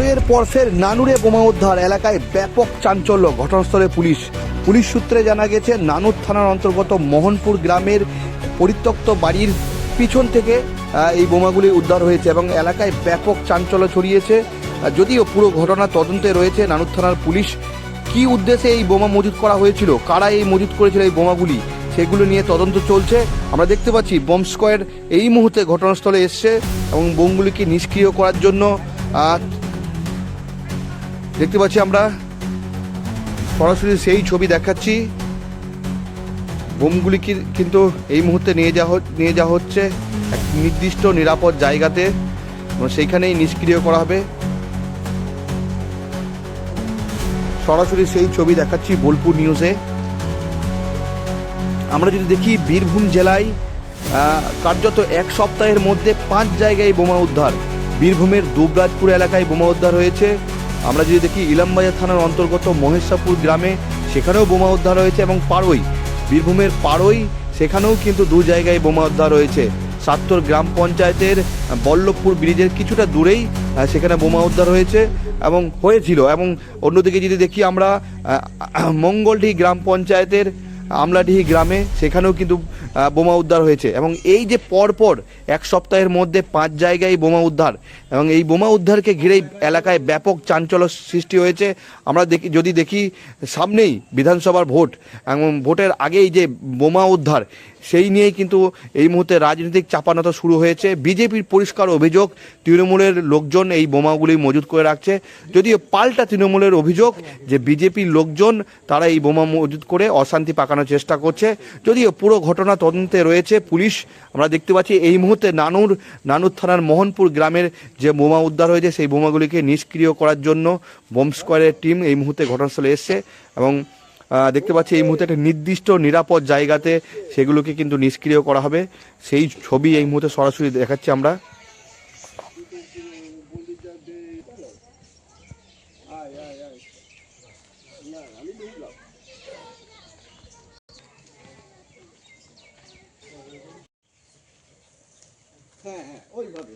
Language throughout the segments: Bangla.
পাড়ুয়ের পর ফের নানুরে বোমা উদ্ধার এলাকায় ব্যাপক চাঞ্চল্য। ঘটনাস্থলে পুলিশ। পুলিশ সূত্রে জানা গেছে, নানুর থানার অন্তর্গত মোহনপুর গ্রামের পরিত্যক্ত বাড়ির পিছন থেকে এই বোমাগুলি উদ্ধার হয়েছে এবং এলাকায় ব্যাপক চাঞ্চল্য ছড়িয়েছে। যদিও পুরো ঘটনা তদন্তে রয়েছে, নানুর থানার পুলিশ কি উদ্দেশ্যে এই বোমা মজুত করা হয়েছিল, কারা এই মজুত করেছিল এই বোমাগুলি, সেগুলো নিয়ে তদন্ত চলছে। আমরা দেখতে পাচ্ছি বম্ব স্কোয়াড এই মুহূর্তে ঘটনাস্থলে এসছে এবং বোমগুলিকে নিষ্ক্রিয় করার জন্য দেখতে পাচ্ছি আমরা। সরাসরি সেই ছবি দেখাচ্ছি। বোমগুলি কিন্তু এই মুহূর্তে নিয়ে যাওয়া নিয়ে যাওয়া হচ্ছে এক নির্দিষ্ট নিরাপদ জায়গাতে। সেইখানেই নিষ্ক্রিয় করা হবে। সরাসরি সেই ছবি দেখাচ্ছি বোলপুর নিউজে। আমরা যদি দেখি বীরভূম জেলায় কার্যত এক সপ্তাহের মধ্যে পাঁচ জায়গায় বোমা উদ্ধার। বীরভূমের দুবরাজপুর এলাকায় বোমা উদ্ধার হয়েছে। আমরা যদি দেখি ইলামবাজার থানার অন্তর্গত মহেশাপুর গ্রামে, সেখানেও বোমা উদ্ধার হয়েছে এবং পাড়ই বীরভূমের পাড়ই সেখানেও কিন্তু দু জায়গায় বোমা উদ্ধার হয়েছে। সাত্তর গ্রাম পঞ্চায়েতের বল্লভপুর ব্রিজের কিছুটা দূরেই সেখানে বোমা উদ্ধার হয়েছে এবং হয়েছিল। এবং অন্যদিকে যদি দেখি আমরা মঙ্গলডি গ্রাম পঞ্চায়েতের আমলাডিহি গ্রামে সেখানেও কিন্তু বোমা উদ্ধার হয়েছে। এবং এই যে পরপর এক সপ্তাহের মধ্যে পাঁচ জায়গায় বোমা উদ্ধার, এবং এই বোমা উদ্ধারকে ঘিরেই এলাকায় ব্যাপক চাঞ্চল্য সৃষ্টি হয়েছে। আমরা দেখি, যদি দেখি সামনেই বিধানসভার ভোট, এবং ভোটের আগেই যে বোমা উদ্ধার, সেই নিয়েই কিন্তু এই মুহূর্তে রাজনৈতিক চাপানোতা শুরু হয়েছে। বিজেপির পরিষ্কার অভিযোগ, তৃণমূলের লোকজন এই বোমাগুলি মজুত করে রাখছে। যদিও পাল্টা তৃণমূলের অভিযোগ যে বিজেপির লোকজন, তারা এই বোমা মজুত করে অশান্তি পাকানোর চেষ্টা করছে। যদিও পুরো ঘটনা তদন্তে রয়েছে, পুলিশ, আমরা দেখতে পাচ্ছি এই মুহূর্তে নানুর নানুর থানার মোহনপুর গ্রামের যে বোমা উদ্ধার হয়েছে, সেই বোমাগুলিকে নিষ্ক্রিয় করার জন্য বোম স্কোয়াডের টিম এই মুহূর্তে ঘটনাস্থলে এসছে এবং দেখতে পাচ্ছি এই মুহূর্তে একটা নির্দিষ্ট নিরাপদ জায়গাতে সেগুলোকে কিন্তু নিষ্ক্রিয় করা হবে। সেই ছবি এই মুহূর্তে সরাসরি দেখাচ্ছি আমরা। হ্যাঁ হ্যাঁ ওইভাবে।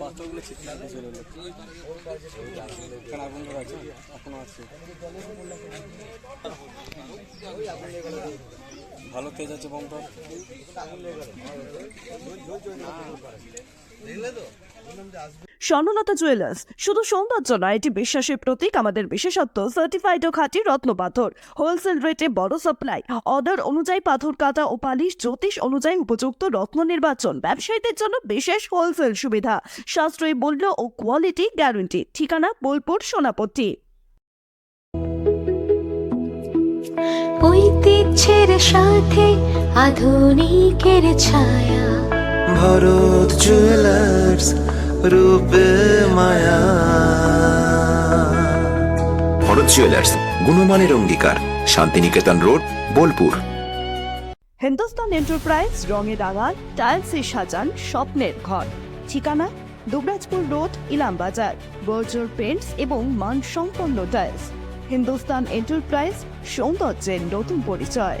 পাথরগুলো ছিটকে চলে এলো এখানে আগুন আছে এখনও আছে ভালো তেজ আছে বোমটা স্বর্ণলতা জুয়েলার্স। শুধু সৌন্দর্য নয় এটি বিশ্বাসের প্রতীক আমাদের বিশেষত্ব সার্টিফাইড ও খাঁটি রত্ন পাথর। হোলসেল রেটে বড় সাপ্লাই অর্ডার অনুযায়ী পাথর কাটা ও পালিশ জ্যোতিষ অনুযায়ী উপযুক্ত রত্ন নির্বাচন। ব্যবসায়ীদের জন্য বিশেষ হোলসেল সুবিধা। সাশ্রয়ী মূল্য ও কোয়ালিটি গ্যারান্টি ঠিকানা বোলপুর সোনাপট্টি। ঐতিহ্যের সাথে আধুনিকের ছায়া। ভরত জুয়েলার্স রূপে মায়া। ভরত জুয়েলার্স গুণমানের অঙ্গীকার শান্তিনিকেতন রোড বোলপুর। হিন্দুস্তান এন্টারপ্রাইজ রঙে রাঙান টাইলসে সাজান স্বপ্নের ঘর। ঠিকানা Dubrajpur road Ilambazar. Berger paints এবং মানসম্পন্ন টাইলস। হিন্দুস্তান এন্টারপ্রাইজ সৌন্দর্যের নতুন পরিচয়।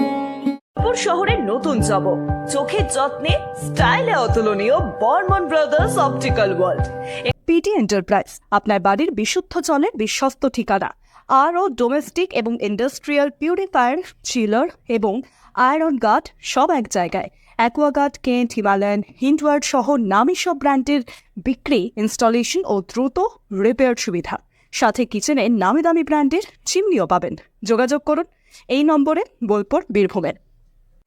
বোলপুর শহরের নতুন জব চোখের যত্নে, স্টাইলে অতুলনীয় Barman brothers optical world. PT enterprise, আপনার বাড়ির বিশুদ্ধ জলের বিশ্বস্ত ঠিকানা। আর ও ডোমেস্টিক এবং ইন্ডাস্ট্রিয়াল পিউরিফায়ার, চিলার এবং আয়রন গার্ড সব এক জায়গায়। অ্যাকোয়াগার্ড, কেন্ট, হিমালয়ান, হিন্ডওয়ার্ড সহ নামী সব ব্র্যান্ডের বিক্রি, ইনস্টলেশন ও দ্রুত রিপেয়ার সুবিধা। সাথে কিচেনে নামি দামি ব্র্যান্ডের চিমনিও পাবেন। যোগাযোগ করুন। এই নম্বরে বোলপুর, বীরভূমের।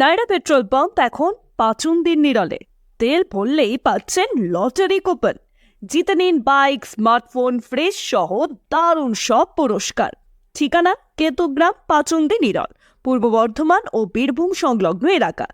নাইরা পেট্রোল পাম্প এখন পাঁচুন দিন নিরলে। তেল ভরলেই পাচ্ছেন লটারি কুপন। জিতে নিন বাইক, স্মার্টফোন, ফ্রেশ সহ দারুণ সব পুরস্কার। ঠিকানা কেতুগ্রাম পাচুন্দি নিরল, পূর্ব বর্ধমান ও বীরভূম সংলগ্ন এলাকা।